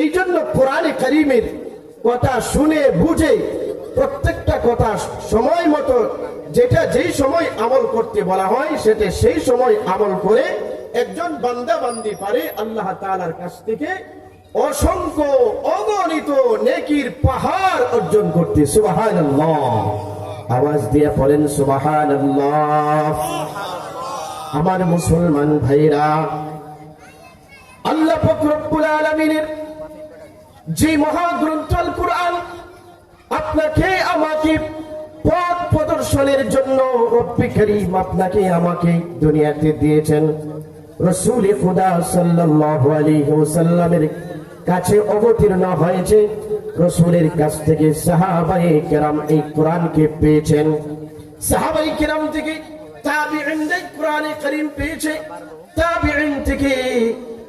এই জন্য কোরআনে করিমের কথা শুনে, বুঝে, প্রত্যেকটা কথা সময় মতো যেটা যেই সময় আমল করতে বলা হয়, সেটা সেই সময় আমল করে একজন বান্দা বান্দি পারে আল্লাহ তালার কাছ থেকে অসংখ্য অগণিত নেকির পাহাড় অর্জন করতে। সুবহানাল্লাহ। আওয়াজ দিয়ে পড়েন সুবহানাল্লাহ। আমার মুসলমান ভাইরা, আল্লাহ ফকরব্বুল আলমিনের যে মহাগ্রন্থ আল কোরআন আপনাকে আমাকে পথ প্রদর্শনের জন্য রব্বি করিম আপনাকে আমাকে দুনিয়াতে দিয়েছেন। রসুল খুদা সাল্লাল্লাহু আলাইহি ওয়াসাল্লামের কাছে অবতীর্ণ হয়েছে। রসুলের কাছ থেকে সাহাবায়ে কেরাম এই কোরআনকে পেয়েছেন। সাহাবাই কেরাম থেকে তাবিঈনদের কোরআনে করিম পেয়েছে। তাবিঈন থেকে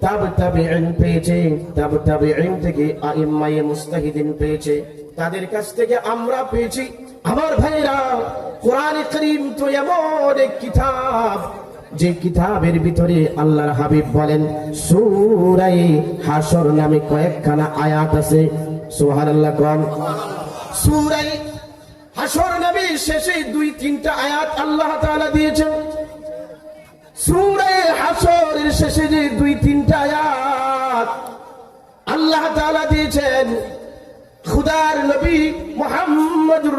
তাব তাবিঈন পেয়েছে, তাব তাবিঈন থেকে আইম্মায়ে মুস্তাহিদিন পেয়েছে। তাদের কাছ থেকে আমরা পেয়েছি, আমার ভাইরা কোরআনে করিম তো এমন এক কিতাব, যে কিতাবের ভিতরে আল্লাহর হাবিব বলেন, সূরায়ে হাসর নামে কয়েকখানা আয়াত আছে। সুবহানাল্লাহ কোন সূরায়ে হাসর নবী শেষে দুই তিনটা আয়াত আল্লাহ তাআলা দিয়েছেন। সূরা হাসরের শেষে যে দুই তিনটা আয়াত আল্লাহ তাআলা দিয়েছেন, খুদার নবী মুহাম্মদুর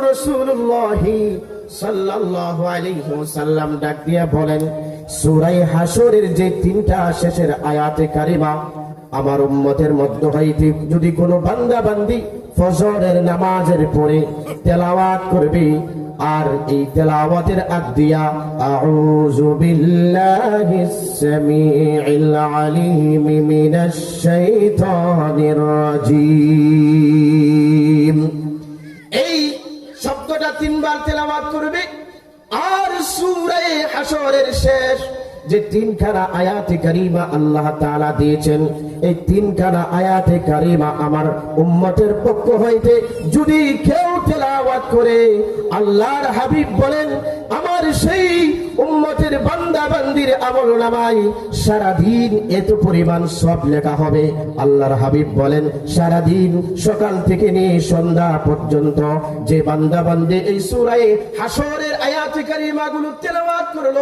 দিয়া বলেন সূরা হাসরের যে তিনটা শেষের আয়াতে কারিমা আমার উম্মতের মধ্য হইতে যদি কোনো বান্দা বান্দি ফজরের নামাজের পরে তেলাওয়াত করবে আর এই তেলাওয়াতের আদিয়া দিয়া, আউযু বিল্লাহিস সামিউল আলিম মিনাশ শাইতানির রাজিম। এই শব্দটা তিনবার তেলাওয়াত করবে, আর সূরা হাসরের শেষ যে তিনখানা আয়াতে কারিমা আল্লাহ তালা দিয়েছেন, এই তিনখানা আয়াতে কারিমা আমার উম্মতের পক্ষ হইতে যদি কেউ তেলাওয়াত করে, আল্লাহর হাবিব বলেন, আমার সেই উম্মতের বান্দা বান্দির আমল নামাই সারাদিন এত পরিমাণ সব লেখা হবে। আল্লাহর হাবিব বলেন, সারাদিন সকাল থেকে নিয়ে সন্ধ্যা পর্যন্ত যে বান্দা বান্দে এই সুরায় হাসরের আয়াতে কারিমাগুলো তেলাওয়াত করল,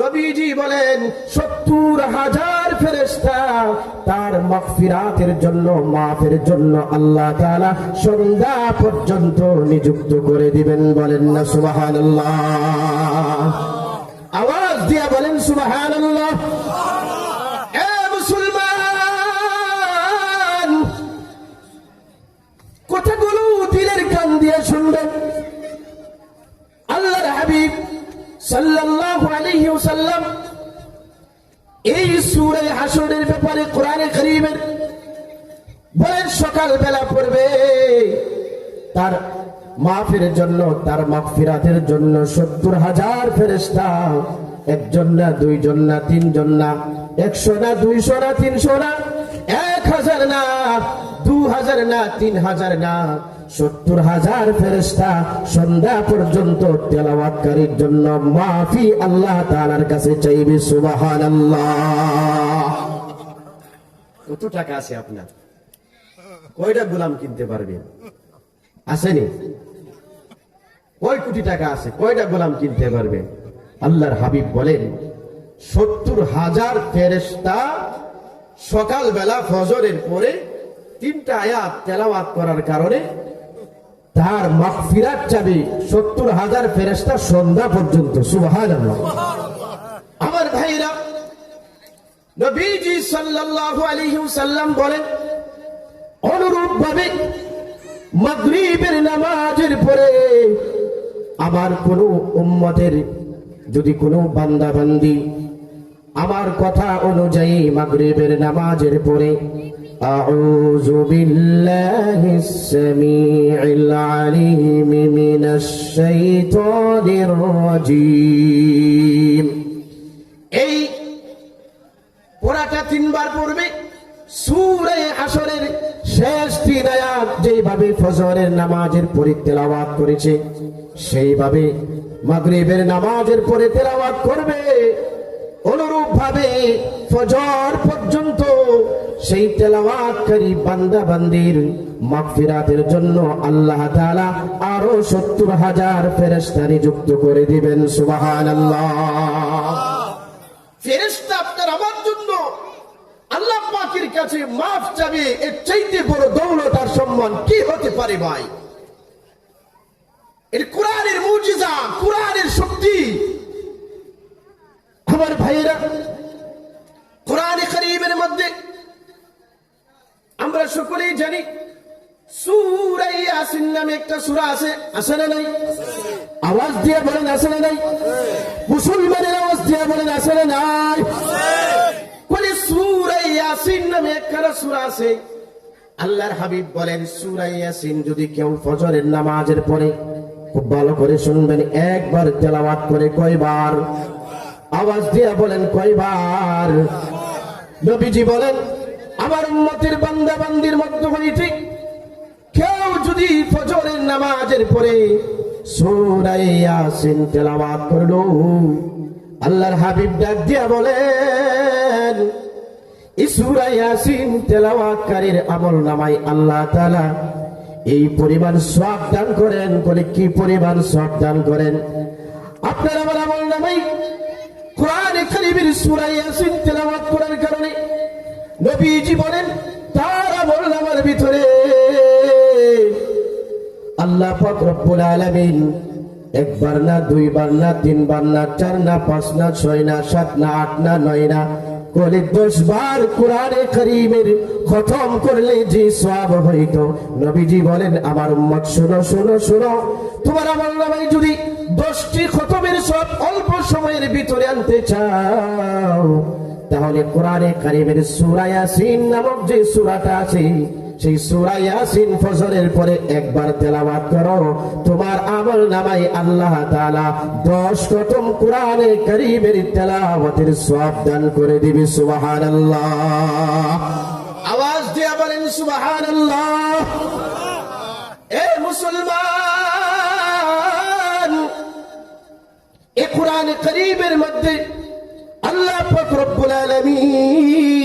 নবীজি বলেন, সত্তর হাজার ফেরেশতা তার মাগফিরাতের জন্য, মাফের জন্য আল্লাহ তাআলা সন্ধ্যা পর্যন্ত নিযুক্ত করে দিবেন বলেন না, সুবহানাল্লাহ। আওয়াজ দিয়া বলেন, সুবহানাল্লাহ। এ মুসলমান, কথাগুলো দিলের কান দিয়ে শুনবেন আল্লাহর হাবিব সাল্লাল্লাহু আলাইহি ওয়াসাল্লাম এই সূরা হাসরের ব্যাপারে কোরআনে কারীমের বলেন সকাল বেলা পড়বে। তার মাফের জন্য, তার মাগফিরাতের জন্য সত্তর হাজার ফেরেশতা। একজন না, দুইজন না, তিনজন না, একশো না, দুইশো না, তিনশো না, এক হাজার না, দু হাজার না, তিন হাজার না, সত্তর হাজার ফেরেশতা সন্ধ্যা পর্যন্ত তেলাওয়াতকারীর জন্য মাফি আল্লাহ তাআলার কাছে চাইবে, সুবহানাল্লাহ। কত টাকা আছে আপনার? কয়টা গোলাম কিনতে পারবেন? আসেনি? কয় কোটি টাকা আছে? কয়টা গোলাম কিনতে পারবে? আল্লাহর হাবিব বলেন, সত্তর হাজার ফেরেস্তা সকালবেলা ফজরের পরে তিনটা আয়াত তেলাওয়াত করার কারণে তার মাগফিরাত চাবি সত্তর হাজার ফেরেস্তা সন্ধ্যা পর্যন্ত সুবাহান আমার ভাইরা নবীজি সাল্লাল্লাহু আলাইহি ওয়াসাল্লাম বলেন অনুরূপ ভাবে মাগরিবের নামাজের পরে আমার কোন উম্মতের যদি কোনো বান্দা বান্দি আমার কথা অনুযায়ী মাগরিবের নামাজের পরে أعوذ بالله السميع العليم من الشيطان الرجيم এই পড়াটা তিনবার পড়বে সূরা হাসরের শেষ তিন আয়াত যেভাবে ফজরের নামাজের পরে তেলাওয়াত করেছে সেইভাবে মাগরিবের নামাজের পরে তেলাওয়াত করবে। অনুরূপ ভাবে ফজর পর্যন্ত সেই তেলাওয়াতকারী বান্দা বান্দির মাগফিরাতের জন্য আল্লাহ তাআলা আরও সত্তর হাজার ফেরেশতা নিযুক্ত করে দিবেন। সুবহানাল্লাহ। ফেরেশতা আপনার আমার জন্য আল্লাহ পাকের কাছে মাফ চাবে, এর চাইতে বড় দৌলত আর সম্মান কি হতে পারে ভাই? এর কোরআনের কোরআনের শক্তি। কোরআনে করিমের মধ্যে আমরা সকলেই জানি আওয়াজ দিয়ে বলেন, আছে আওয়াজ দিয়ে বলেন, আছে নামে একটা সূরা আছে। আল্লাহর হাবিব বলেন, সূরা ইয়াসিন যদি কেউ ফজরের নামাজের পরে খুব ভালো করে শুনবেন, একবার তেলাওয়াত করে কয়বার? আওয়াজ দিয়ে বলেন কয়বার? নবীজি বলেন, আমার উম্মতের বান্দা বান্দির মধ্যে হইতে কেউ যদি ফজরের নামাজের পরে সূরা ইয়াসিন তেলাওয়াত করল, আল্লাহর হাবিব ডাক দিয়া বলেন ইসুরা ইয়াসিন তেলাওয়াতকারীর আমল নামাই আল্লাহ তাআলা এই পরিমাণ সওয়াব দান করেন, বলে কি পরিমাণ সওয়াব দান করেন? আপনার আমার আমল নামাই কোরআনে কারীমের সূরা ইয়াসিন তেলাওয়াত করার কারণে নবীজি বলেন, তার আমল নামার ভিতরে আল্লাহ পাক রব্বুল আলামিন একবার না, দুইবার না, তিনবার না, চার না, পাঁচ না, ছয় না, সাত না, আট না, নয় না করে দশ বার কোরআনে করিমের খতম করলে যে সব হইত। নবীজি বলেন, আমার উম্মত, শোনো শোনো শোনো। তোমার আমার নামাই যদি দশটি খতমের সব অল্প সময়ের ভিতরে আনতে চাও, তাহলে কোরআনে করিমের সুরায়াসিন নামক যে সুরাটা আছে সেই সূরা ইয়াসিন ফজরের পরে একবার তেলাওয়াত করো। তোমার আমল নামাই আল্লাহ তাআলা 10 খতম কোরআনে কারিমের তেলাওয়াতের সওয়াব দান করে দিবে, সুবহানাল্লাহ। আওয়াজ দিয়ে বলেন, সুবহানাল্লাহ। এ মুসলমান, এ কোরআন করিমের মধ্যে আল্লাহ পাক রব্বুল আলামিন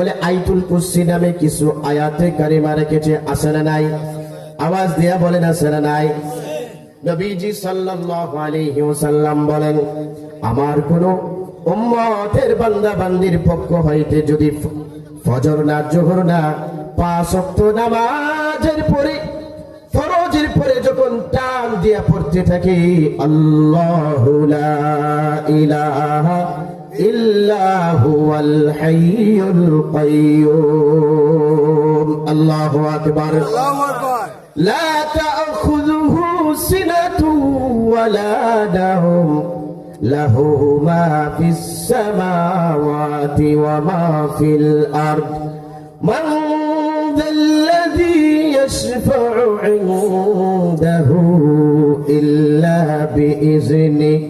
বলে আইতুল কুরসি নামে কিছু আয়াতে কারিমা রেখেছে, আছে না নাই? আওয়াজ দিয়া বলেন আছে না নাই? নবীজি সাল্লাল্লাহু আলাইহি ওয়াসাল্লাম বলেন, আমার কোন উম্মতের বান্দা বান্দির পক্ষ হইতে যদি ফজর না, জোহর না, পাঁচ ওয়াক্ত নামাজের পরে, ফরজের পরে যখন টান দিয়া পড়তে থাকি, আল্লাহ লা ইলাহা إلا هو الحي القيوم. الله أكبر. الله أكبر. لا تأخذه سنة ولا نوم. له ما في السماوات وما في الأرض. من ذا الذي يشفع عنده إلا بإذنه.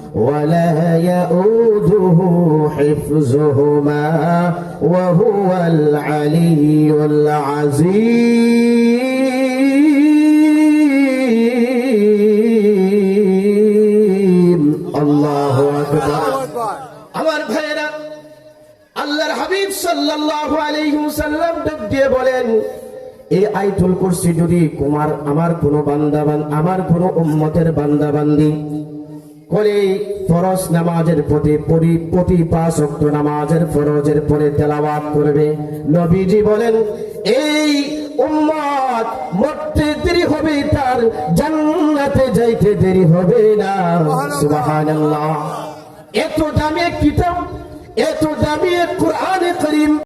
ولا يؤوده حفظهما وهو العلي العظيم الله أكبر আমার ভাইয়েরা আল্লাহর হাবিব সাল্লাল্লাহু আলাইহি ওয়াসাল্লাম ডাক দিয়ে বলেন এই আইতুল কুরসি যদি কুমার আমার কোন বান্দা বান আমার কোন উম্মতের বান্দা করে ফরজ নামাজের প্রতি প্রতি পাঁচ নামাজের ফরজের পরে তেলাওয়াত করবে। নবীজি বলেন এই উম্মত মরতে দেরি হবে তার জান্নাতে যাইতে দেরি হবে না। সুবহানাল্লাহ। এত দামি কিতাব এত দামি কোরআনে করিম।